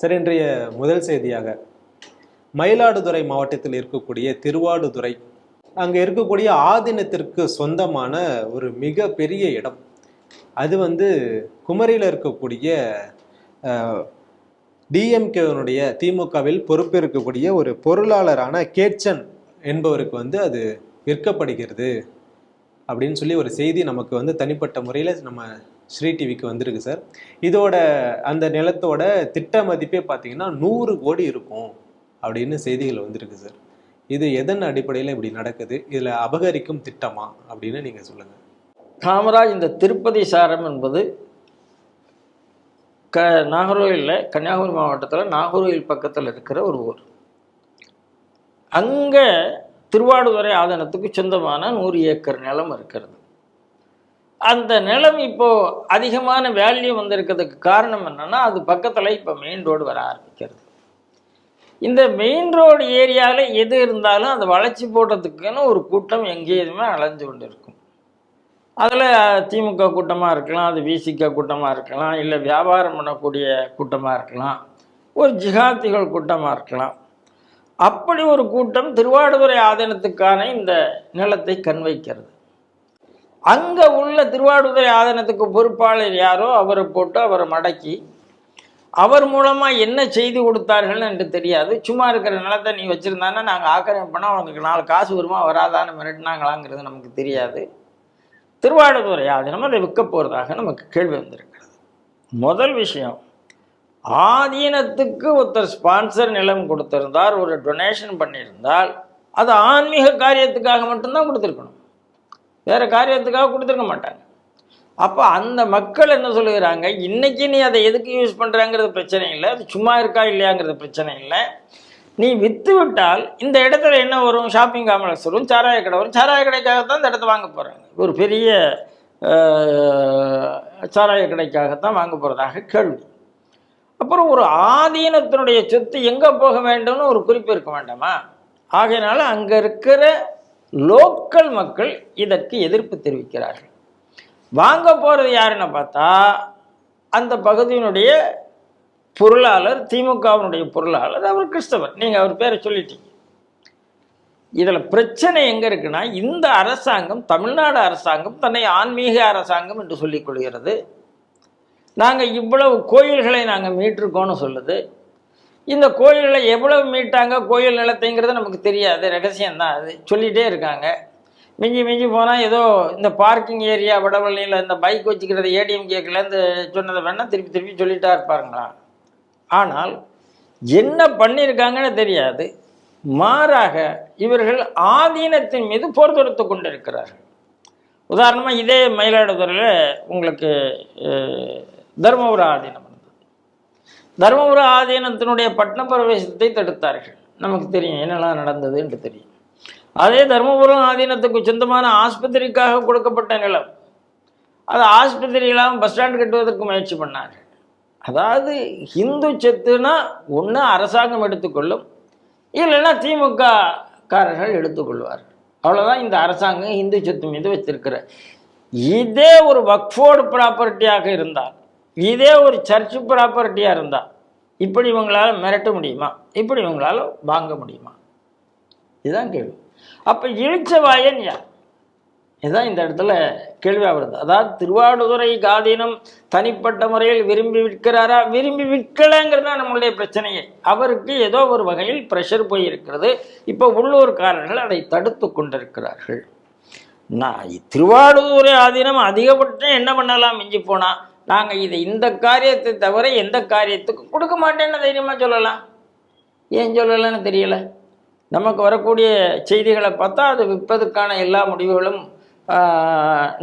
சரி இன்றைய முதல் செய்தியாக மயிலாடுதுறை மாவட்டத்தில் இருக்கக்கூடிய திருவாடுதுறை அங்கே இருக்கக்கூடிய ஆதீனத்திற்கு சொந்தமான ஒரு மிக பெரிய இடம். அது வந்து குமரியில் இருக்கக்கூடிய டிஎம்கேனுடைய திமுகவில் பொறுப்பு இருக்கக்கூடிய ஒரு பொருளாளரான கேட்சன் என்பவருக்கு வந்து அது விற்கப்படுகிறது. அப்படின்னு சொல்லி ஒரு செய்தி நமக்கு வந்து தனிப்பட்ட முறையில் நம்ம ஸ்ரீ டிவிக்கு வந்திருக்கு சார். இதோட அந்த நிலத்தோட திட்ட மதிப்பே பார்த்தீங்கன்னா நூறு கோடி இருக்கும் அப்படின்னு செய்திகள் வந்திருக்கு சார். இது எதன் அடிப்படையில் இப்படி நடக்குது? இதில் அபகரிக்கும் திட்டமா அப்படின்னு நீங்கள் சொல்லுங்கள் காமராஜ் இந்த திருப்பதி சாரம் என்பது க நாகர்கோயிலில் கன்னியாகுமரி மாவட்டத்தில் நாகர்கோயில் பக்கத்தில் இருக்கிற ஒரு ஊர். அங்கே திருவாடுதுறை ஆதனத்துக்கு சொந்தமான நூறு ஏக்கர் நிலம் இருக்கிறது. அந்த நிலம் இப்போ அதிகமான வேல்யூ வந்திருக்கிறதுக்கு காரணம் என்னன்னா அது பக்கத்தில் இப்போ மெயின் ரோடு வர ஆரம்பிக்கிறது. இந்த மெயின் ரோடு ஏரியாவில் எது இருந்தாலும் அதை வளைச்சி போடுறதுக்குன்னு ஒரு கூட்டம் எங்கேயுமே அலைஞ்சு கொண்டு இருக்கும் அதில் திமுக கூட்டமாக இருக்கலாம் அது விசிக கூட்டமாக இருக்கலாம் இல்லை வியாபாரம் பண்ணக்கூடிய கூட்டமாக இருக்கலாம் ஒரு ஜிகாத்திகள் கூட்டமாக இருக்கலாம். அப்படி ஒரு கூட்டம் திருவாடுதுறை ஆதீனத்துக்கான இந்த நிலத்தை கண்வைக்கிறது அங்கே உள்ள திருவாடுதுறை ஆதீனத்துக்கு பொறுப்பாளர் யாரோ அவரை போட்டு அவரை மடக்கி அவர் மூலமாக என்ன செய்து கொடுத்தார்கள் என்று தெரியாது. சும்மா இருக்கிற நிலத்தை நீ வச்சுருந்தானே நாங்கள் ஆக்கிரமிப்பு பண்ணால் உனக்கு நாலு காசு வருமா வராதான்னு மிரட்டினாங்களாங்கிறது நமக்கு தெரியாது. திருவாடுதுறை ஆதீனம் அதை விற்க போகிறதாக நமக்கு கேள்வி வந்திருக்கிறது. முதல் விஷயம் ஆதீனத்துக்கு ஒருத்தர் ஸ்பான்சர் நிலம் கொடுத்திருந்தார் ஒரு டொனேஷன் பண்ணியிருந்தால் அது ஆன்மீக காரியத்துக்காக மட்டும்தான் கொடுத்துருக்கணும். வேறு காரியத்துக்காக கொடுத்துருக்க மாட்டாங்க. அப்போ அந்த மக்கள் என்ன சொல்லுகிறாங்க? இன்னைக்கு நீ அதை எதுக்கு யூஸ் பண்ணுறாங்கிறது பிரச்சனை இல்லை. அது சும்மா இருக்கா இல்லையாங்கிறது பிரச்சனை இல்லை. நீ விற்று விட்டால் இந்த இடத்துல என்ன வரும்? ஷாப்பிங் காம்ப்ளெக்ஸ் வரும் சாராய கடை வரும். சாராய கடைக்காக தான் இந்த இடத்த வாங்க போகிறாங்க ஒரு பெரிய சாராய கடைக்காகத்தான் வாங்க போகிறதாக கேள்வி. அப்புறம் ஒரு ஆதீனத்தினுடைய சொத்து எங்கே போக வேண்டும்னு ஒரு குறிப்பு இருக்க வேண்டாமா? ஆகையினால அங்கே இருக்கிற லோக்கல் மக்கள் இதற்கு எதிர்ப்பு தெரிவிக்கிறார்கள். வாங்க போகிறது யாருன்னு பார்த்தா அந்த பகுதியினுடைய பொருளாளர் திமுகவினுடைய பொருளாளர் அவர் கிறிஸ்தவர். நீங்கள் அவர் பேரை சொல்லிட்டீங்க. இதில் பிரச்சனை எங்கே இருக்குன்னா இந்த அரசாங்கம் தமிழ்நாடு அரசாங்கம் தன்னை ஆன்மீக அரசாங்கம் என்று சொல்லிக் கொள்கிறது. நாங்கள் இவ்வளவு கோயில்களை நாங்கள் மீட்டிருக்கோன்னு சொல்லுது. இந்த கோயிலில் எவ்வளவு மீட்டாங்க? கோயில் நிலத்தைங்கிறது நமக்கு தெரியாது. ரகசியம்தான் அது. சொல்லிகிட்டே இருக்காங்க. மிஞ்சி மிஞ்சி போனால் ஏதோ இந்த பார்க்கிங் ஏரியா வடவள்ளியில் இந்த பைக் வச்சுக்கிறது ஏடிஎம் கேட்கலேருந்து சொன்னதை வேணால் திருப்பி திருப்பி சொல்லிட்டா இருப்பாருங்களா? ஆனால் என்ன பண்ணியிருக்காங்கன்னு தெரியாது. மாறாக இவர்கள் ஆதீனத்தின் மீது போர் தொடுத்து கொண்டிருக்கிறார்கள். உதாரணமாக இதே மயிலாடுதுறையில் உங்களுக்கு தர்மபுர தருமபுர ஆதீனம். தருமபுர ஆதீனத்தினுடைய பட்டண பிரவேசத்தை தடுத்தார்கள். நமக்கு தெரியும் என்னெல்லாம் நடந்தது என்று தெரியும். அதே தருமபுரம் ஆதீனத்துக்கு சொந்தமான ஆஸ்பத்திரிக்காக கொடுக்கப்பட்ட நிலம். அது ஆஸ்பத்திரி இல்லாமல் பஸ் ஸ்டாண்ட் கட்டுவதற்கு முயற்சி பண்ணார்கள். அதாவது ஹிந்து சொத்துனா ஒன்று அரசாங்கம் எடுத்துக்கொள்ளும் இல்லைன்னா திமுக காரர்கள் எடுத்துக்கொள்வார்கள். அவ்வளோதான் இந்த அரசாங்கம் இந்து சொத்து மீது வச்சிருக்கிற. இதே ஒரு வக்ஃபோர்டு ப்ராப்பர்ட்டியாக இருந்தால் இதே ஒரு சர்ச் ப்ராப்பர்ட்டியாக இருந்தால் இப்படி இவங்களால் மிரட்ட முடியுமா? இப்படி இவங்களால் வாங்க முடியுமா? இதுதான் கேள்வி. அப்போ இழிச்சவாயன் யார்? இதுதான் இந்த இடத்துல கேள்வியாக வருது அதாவது திருவாடுதுறை காதீனம் தனிப்பட்ட முறையில் விரும்பி விற்கிறாரா? விரும்பி விற்கலைங்கிறது தான் நம்மளுடைய பிரச்சனையே. அவருக்கு ஏதோ ஒரு வகையில் ப்ரெஷர் போயிருக்கிறது இப்போ உள்ளூர்காரர்கள் அதை தடுத்து கொண்டிருக்கிறார்கள். நான் திருவாடுதுறை ஆதீனம் அதிகபட்சம் என்ன பண்ணலாம்? மிஞ்சி போனால் நாங்கள் இதை இந்த காரியத்தை தவிர எந்த காரியத்துக்கு கொடுக்க மாட்டேன்னு தைரியமாக சொல்லலாம். ஏன் சொல்லலைன்னு தெரியல. நமக்கு வரக்கூடிய செய்திகளை பார்த்தா அது விற்பதற்கான எல்லா முடிவுகளும்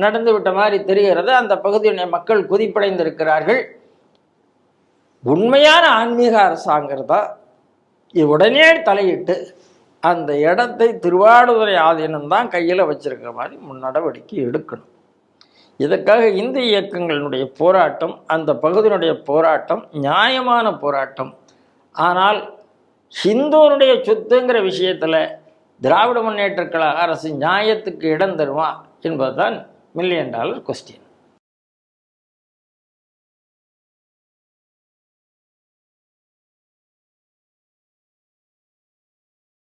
நடந்து விட்ட மாதிரி தெரிகிறது. அந்த பகுதியுடைய மக்கள் குதிப்படைந்திருக்கிறார்கள். உண்மையான ஆன்மீக அரசாங்கிறதா? உடனே தலையிட்டு அந்த இடத்தை திருவாடுதுறை ஆதீனம் தான் கையில் வச்சிருக்கிற மாதிரி முன் நடவடிக்கை எடுக்கணும். இதற்காக இந்த இயக்கங்களினுடைய போராட்டம் அந்த பகுதியினுடைய போராட்டம் நியாயமான போராட்டம். ஆனால் ஹிந்துவனுடைய சொத்துங்கிற விஷயத்தில் திராவிட முன்னேற்ற கழக அரசு நியாயத்துக்கு இடம் தருமா என்பதுதான் மில்லியன் டாலர் கொஸ்டின்